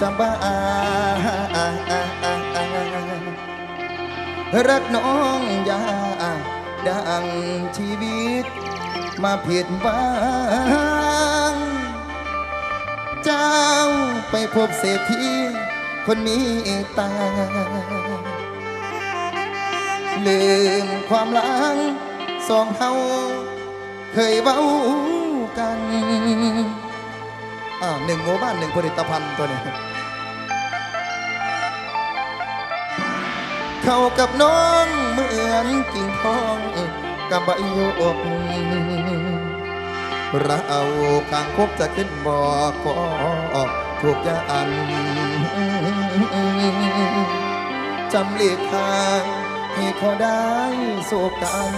จะบ้ารักน้องยาดังชีวิต มาผิดบ้างเจ้าไปพบเศรษฐีคนมีตา ลืมความหลังสองเฮาเคยเว้ากัน อ่าหนึ่งหมู่บ้านหนึ่งผลิตภัณฑ์ตัวนี้ เข้ากับน้องเหมือนกิ่งทองกับใบโยกเรากลางคบจะขึ้นบอกก็ถูกยาอันจำเลีกทางให้เขาได้สู้กัน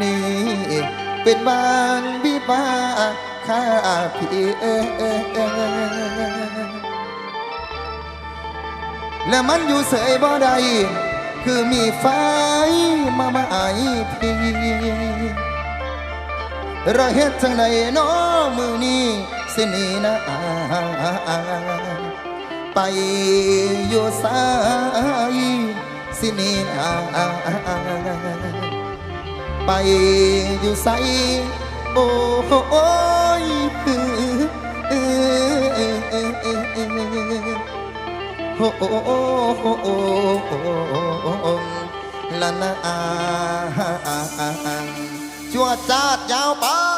นี่เป็นบ้านวิบาก ข้าพี่เอและมันอยู่เสยบ่ได้คือมีไฟมามายพี่ระเฮ็ดจังใดน้อมือนี้สินีนะไปอยู่สายสินีนะไปอยู่ไสโอ้ โอ้ละนาจวดจาดยาวไป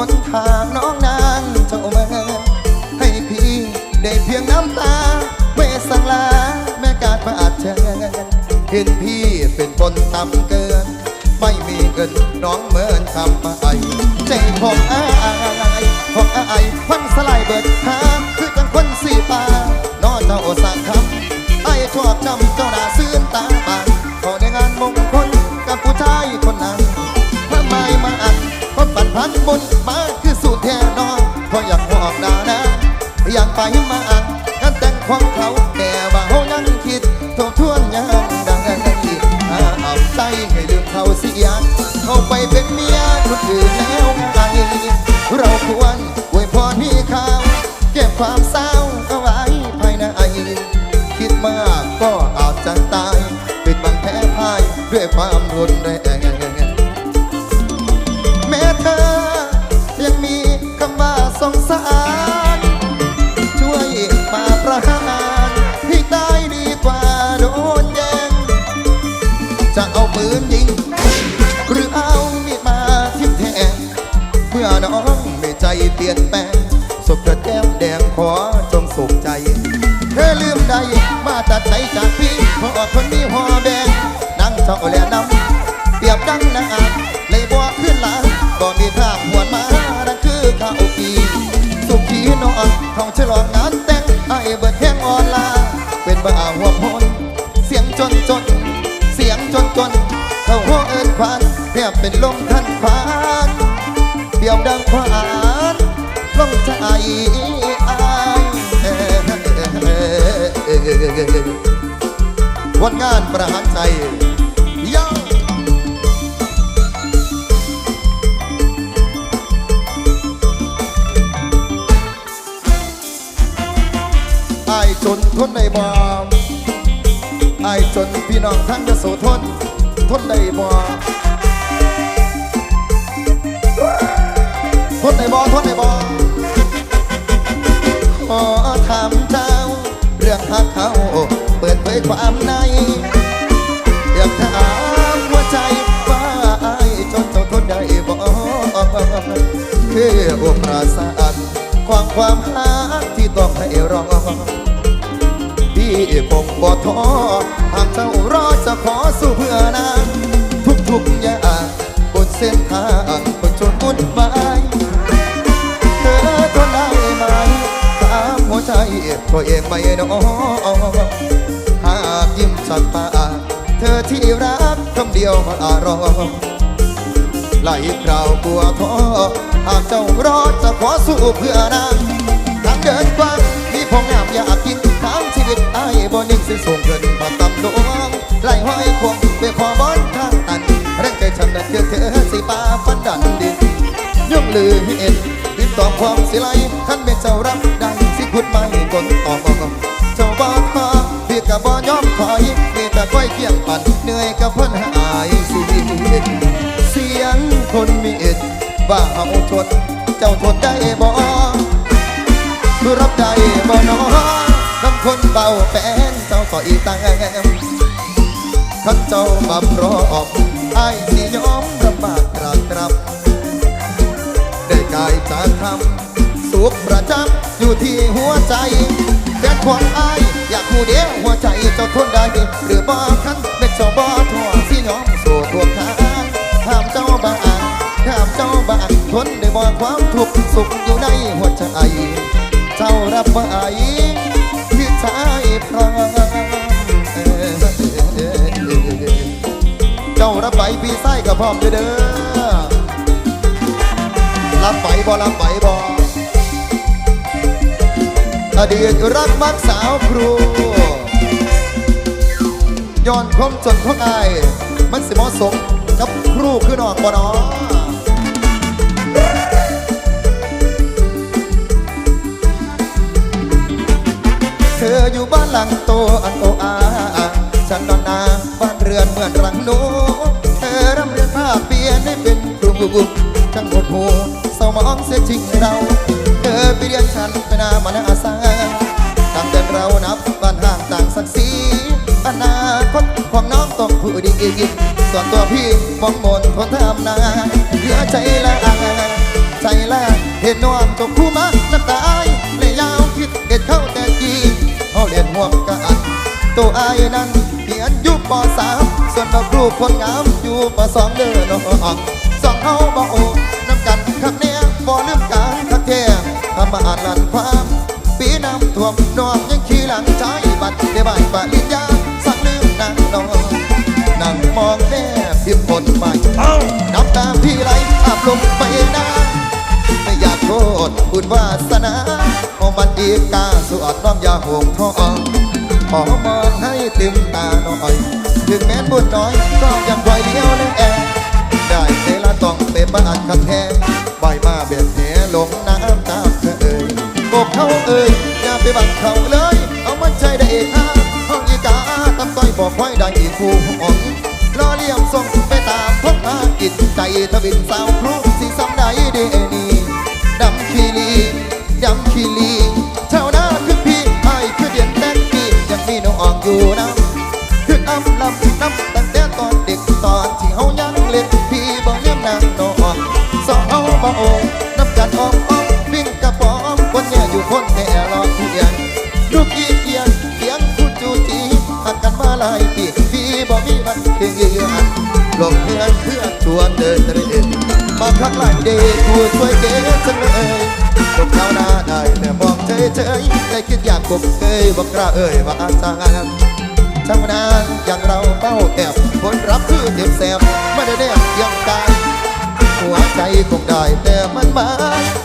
อดทนทางน้องนางเจ้าม่ให้พี่ได้เพียงน้ำตาเวสังลาแม่กาดมาอาจเชิญเห็นพี่เป็นคนต่ำเกิน ไม่มีเงินน้องเหมือนคำไปใจของอายของอายพังสลายเบิดทางคือจังคนสีปานอเจ้าสั่งคำไอ้ชอบจำเจ้าหน้าซื่นตาากบอกดานะอยากไปมาอันงานแต่งของเขาแต่ว่าเขายังคิดทบทวนยังดังกันอีกเอาใจให้ลืมเขาเสียเขาไปเป็นเมียคนอื่นแล้วไงเราควรอวยพรให้เขาเก็บความเศร้าเอาไว้ภายในคิดมากก็อาจจะตายป็นบางแพ้พ่ายด้วยความรุนแรง เธอลืมใดมาตัดใจจากพี่พราะคนนี้หัวแดงนั่งเจ้าแลนำเปรียบดังนางอาจเลยบัวขึ้นหลังก็มีทางหวนมานั่นคือข้าวปีสุขีนอนเขาฉลองงานแต่งไอ้เบิดแห้งออนลา เป็นบ้าหัวพนเสียงจนจน เสียงจนจนเขาหัวเอินควันแทบเป็นลมทันควันเดี่ยวดังควานลงใจ วันงานประหารใจย่าไอ้จนทนในบ่ไอ้จนพี่น้องทั้งยโสทนทนในบ่ทนในบ่ทนในบ่ขอถามเจ้าเรื่องหักเขาเปิดเผยความในอยากถามหัวใจว่าไอ้จนเจ้าทนได้บ่คืออุปราสาทความความหักที่ต้องให้รอพี่คงบ่ท้อหากเจ้ารอจะขอสู้เพื่อนางทุกๆอย่างบนเส้นทางคนจนวุ่นวาย ใจตัวเองไม่น้อหากยิ้มจากปาเธอที่รักคำเดียวมารอไหลคราวกลัวท้อหากเจ้ารอจะขอสู้เพื่อนางทางเดินกว้างมีพงงามอยากกินทางชีวิตไอ้ายบ่นิ่งสิส่งเงินมาตำดวงไหลห้อยควงไปพอบอนทางตันแรงใจฉันนั้นคือเธอสิปาฟันดันดินย่อมลือเห็นติดต่อความสิไลท่านเป็นเจ้ารับ คุณไม่กนต่อเจ้าบ้าทาพี่กับบ่ยอมถอยมีแต่ก้อยเกี่ยงปั่นเหนื่อยกับเพิ่นหายสิเสียงคนมีเอ็ดว่าเฮาทนเจ้าทนได้บ่ดูรับได้บ่น้อคำคนเบาแฟนเจ้าก็อีตางขันเจ้ามาพร้อมไอ้ายสิยอมลำบากกราบกรับได้กายจากทำ สุขประจำอยู่ที่หัวใจแฟนความอายอยากคู่เดียวหัวใจเจ้าทนได้หรือบ่คันเป็นเจ้าบ่ทั่วสิยอมสู่ทวงทางถามเจ้าบ้างถามเจ้าบ้างทนได้บ่ความทุกข์สุขอยู่ในหัวใจเจ้ารับไว้ที่ชายพรางเอ่อเจ้ารับไหวพี่ไส้กับพร้อมเด้อรับไหวบ่รับไหวบ่ อดีตรักมักสาวครูย้อนความจนของอายมันสิเหมาะสมกับครูคือน้องบ่นอเธออยู่บ้านหลังโตอันโออาฉันนอนนาบ้านเรือนเหมือนรังนูเธอร่ำเรียนภาคเปียนให้เป็นครูจังหดหูเศร้ามองเสียจริงเรา เธอไปเรียนฉันไปนามานาอาสา องผู้ดีส่วนตัวพี่มองมนคนทำนาเหลือใจละใจละเห็นน้องจบคู่มาน้ำตาอายเลยยาวคิดเด็ดเข้าแต่กีเขาเรียนห่วงกันตัวอายนั้นเรียนยู่ปอสามส่วนดอกรูปคนงามอยู่ปสองเด้อน้องสองเอาบ่โอน้ำกันคักเนี้ยบ่ลืมกันคักแท้ทำมาอ่านลันความปีน้ำท่วมน้องยังขี่หลังใจบัดเดียบ่ายปะลิ พิมพ์คนใหม่น้ำตาพี่ไหลอาบลงไปนาไม่อยากโทษคุณวาสนาโอ้มันอีกาสวดน้องอย่าห่วงท้องขอมองให้เต็มตาหน่อย ถึงแม้บุญน้อยก็ยังคอยเลี้ยวและแอได้เวลาต้องเป็นบ้านคันแทงบ่อยมาเบียดแหลงน้ำตามเธอเอ่ยกบเขาเอ่ยอย่าไปบังเขาเลย เอามันใจได้เอกห้าห้องอีกาตำต้อยบอกไว้ได้อีกคู่อ่อน รอเลี่ยมส่งไปตามพบมากิจใจทวินสาวครูสิซ้ำได้เดนีดำคีรีดำคีรีเท่าน้าคือพี่ให้คือเดียนแดนปียังมีน้องอ่องอยู่นะคืออ้ำลำน้ำตั้งแต่ตอนเด็กตอนที่เฮายังเล็กพี่บอกย้ำนางน้องสองเฮาบ่โองน้ำกันออมอ้อมวิ่งกระป๋อมคนเนี่ยอยู่คนแต่รอเทียนลูกอีเกียนเสียงคุณจูจีหักกันมาหลาย มีมันเพียงเยือนลงเพื่อนเพื่อนชวนเดินเตรนมาครั้งหลายเดย์กูช่วยเก๋จังเลยตกเท้าหน้าได้แต่มองเฉยเฉยๆได้คิดอยากกบเคยบอกกล้าเอ่ยว่าอาจารย์ช่างนานอย่างเราเป้าแอบผลรับคือเจ็บแสบไม่ได้แนบยังกายหัวใจคงได้แต่มันมา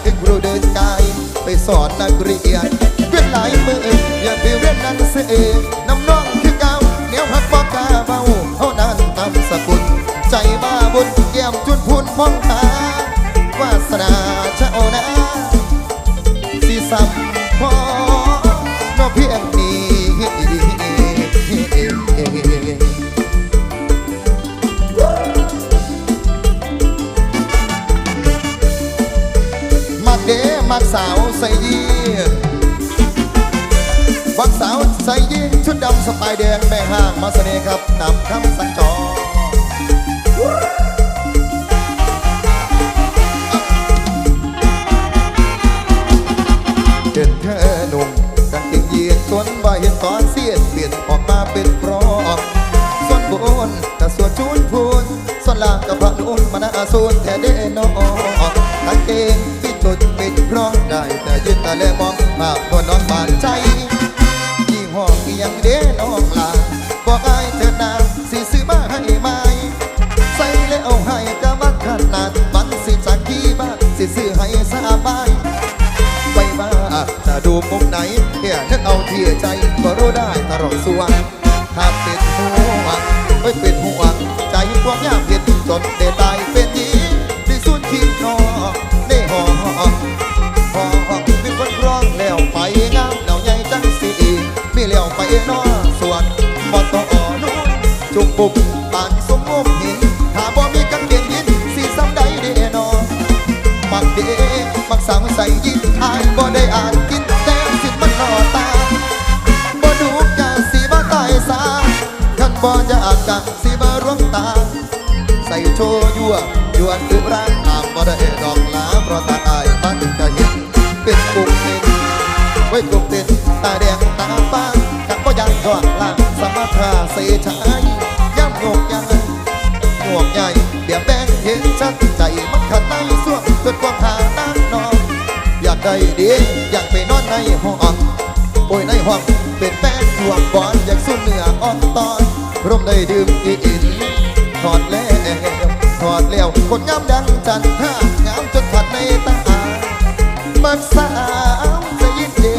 ถึงครูเดินกายไปสอนนักเรียนเวียนหลายมืออย่าไปเรียนนังเสียน้ำน้อง วหักบอกกาเบาเท่านั้นตามสกุล ใจบ้าบุญแก้มจุนพูนมองหาวาสนาเจ้านะสิสัมพอนอเพียงนี้มักเดมักสาวใส่ยี นบักสาวใส่ยีนชุดดำสไปายแดงแม่ห้างมาเสน่ห์ครับนำคำสั่งจอเห็นเธอหนุ่มกางเกงยีนส่วนบ่เห็นตอนเสียดเปลี่ยนออกมาเป็นพราะส่วนบนกับส่วนชุนพูนส่วนล่างกับพระนุนมานาสูนแท้เด้นอกางเกงปิดจุดปิดร้องได้แต่ยืนแต่เลมองภาพบนน้องบานใจ ห้อเกียงเด้น้องลาบอกอายเถิดนาสิซื้อมาให้ไหมใส่แล้วให้กะมัดขนาดมันสิจากที่บ้านสิซื้อให้สบายไปบ้าจะดูมุมไหนเพียนึกเอาที่ใจก็รู้ได้ตลอดส่วนถ้าเป็นห่วงไม่เป็นห่วงใจพวกยามเห็นจนได้ตายเป็น ปุกปานสมมุมหินถ้าบ่มีกางเกงยินสีซ้ำใดเดนอมักเดมักสาวใส่ยิ้มอายบ่ได้อ่านกินแต่สิมันหล่อตาบ่ดูกะสีมาตายสาคันบ่อยากกะสีมาร่วงตา ใส่โชยั่วยวนอุรางตามบ่ได้ดอกลาเพราะตาอายมันก็เห็นเป็นกุ่มเต็นไว้กุ่มเต็นตาแดงตาฟ้ากับบ่อยากดอกลางสมถะใส่ชาย โยกยังหวงใหญ่เบียบแบงเห็นชัดใจมันขัดในส่วงเกิดความหาน้ำนอง อยากได้ดีอยากไปนอนในห้องโอ้ยในห้องเป็นแป้งห่วงบอลอยากสู้เหนืออ่อนตอน ร่มได้ดื่มอีอินถอดแล้วถอดแล้วคนงามดังจันทรางามจนขัดในตามักสาวจะยินดี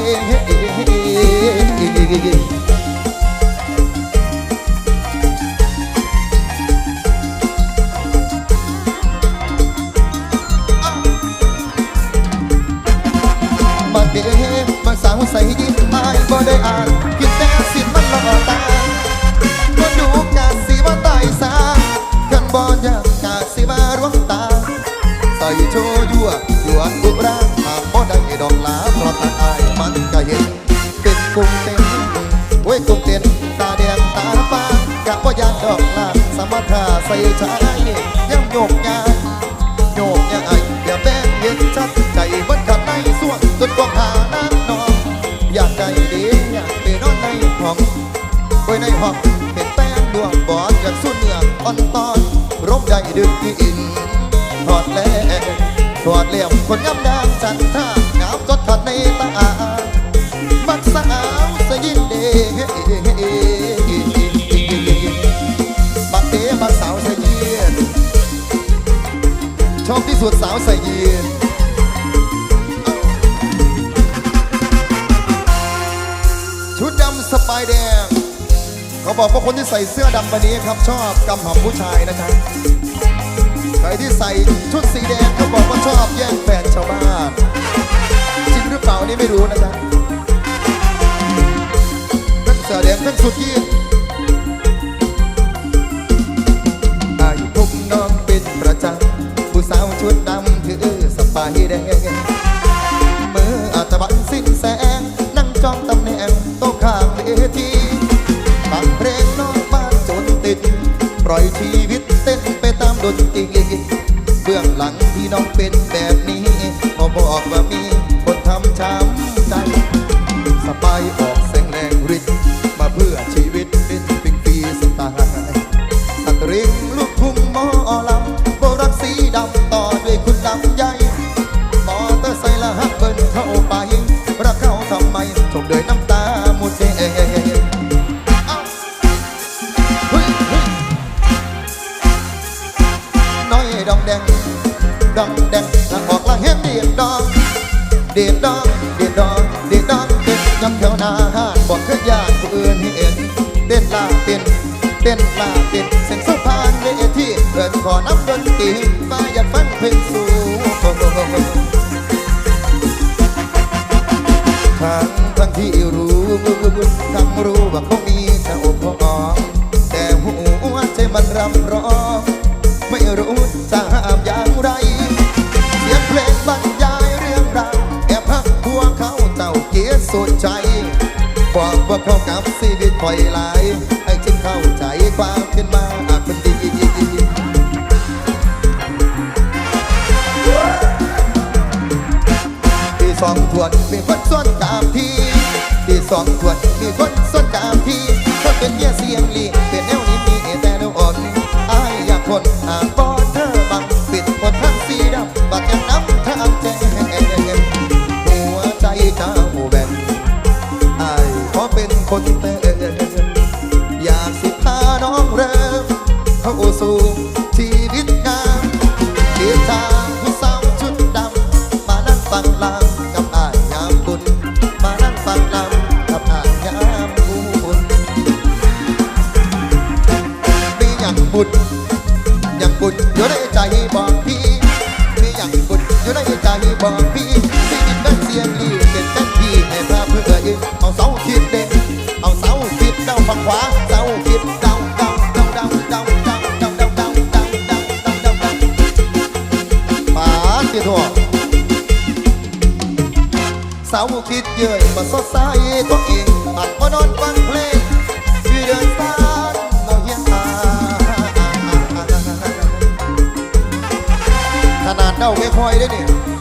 งเต้นโอ้ยกุ้งเต้นตาแดงตาฟ้ากะบ่ยานดอกลาสมถะใส่ชายย่ำโยกงานโยกย่าไออย่าแบ่งเห็นชัดใจมันขัดในส่วนจนกองหาน้ำนองอยากได้ดีอยากไปนอนในห้องไว้ในห้องเป็นแป้งดวงบอดอยากสู้เนื้ออ่อนตอนร่มใหญ่ดึกอินถอดแล้วถอดเลี่ยมคนงามดางจันท่า ชุดสาวใส่ยีนชุดดำสไปายแดง เขาบอกว่าคนที่ใส่เสื้อดำวันนี้ครับ ชอบกำหำผู้ชายนะจ๊ะใครที่ใส่ชุดสีแดงเขาบอกว่าชอบแย่งแฟนชาวบ้านจริงหรือเปล่านี่ไม่รู้นะจ๊ะทั้งเสื้อแดงทั้งสุดยีน ปล่อยชีวิตเต้นไปตามดนตรีเบื้องหลังที่น้องเป็นแบบนี้พอบอกว่ามีคนทำช้ำใจสบายออกแสงแรงฤทธิ์มาเพื่อชีวิตเป็นปิงปีสไตล์สตริงลูกทุ่งหมอลำโบรักสีดำต่อด้วยคุณลำใหญ่มอเตอร์ไซค์ละฮักเบิ้ลเข้าไปรักเขาทำไมจบด้วยน้ำ นลาเต้นเส้นสะพานเวทีเดินขอน้ำดนตรีมาอยากฟังเพลงสู่ทั้งทั้งที่รู้ทั้งรู้ว่าเขามีเจ้าขอแต่หัวใจมันรำร้องไม่รู้จะห้ามอย่างไร เสียงเพลงบรรยายเรื่องราวแอบพักพวกเขาเจ้าเกียสุดใจบอกว่าเขากับชีวิตคอยหลให้จึงเข้า ความขึ้สองทวนมีคนส้นตามทีที่สองทวนมีคนส้นตามทีถ้าเป็นเยี่ยเสียงลีเป็นแนวนี้มีแต่เดาอ่อนออยคนอ่างบอเธอบังปิดคนทั้งสีดำบัดยังน้ำทางใจหัวใจเจ้าแบนอายขอเป็นคน ชีวิตงามเดียชาผู้สาวชุดดำ มานั่งฟังลำกับอายยามบุมานั่งฟังลำกับอายบุญมีอย่างบุญอย่างบุญอยู่ในใจบอกพี่มีอย่างบุญอยู่ในใจบอกพี่ที่ดินเป็นเสียงลีเป็นกันพีให้มาเพื่อเอาเสาคิดเด็กเอาเสาคิดดาฝั่งขวา ทั่วสาคิดเยื่อยมาสดใสตัวเองอัดมานอนฟังเพลงชีเดินตาเราเฮียนตาขนาดเดาไม่ค่อยได้เนี่ย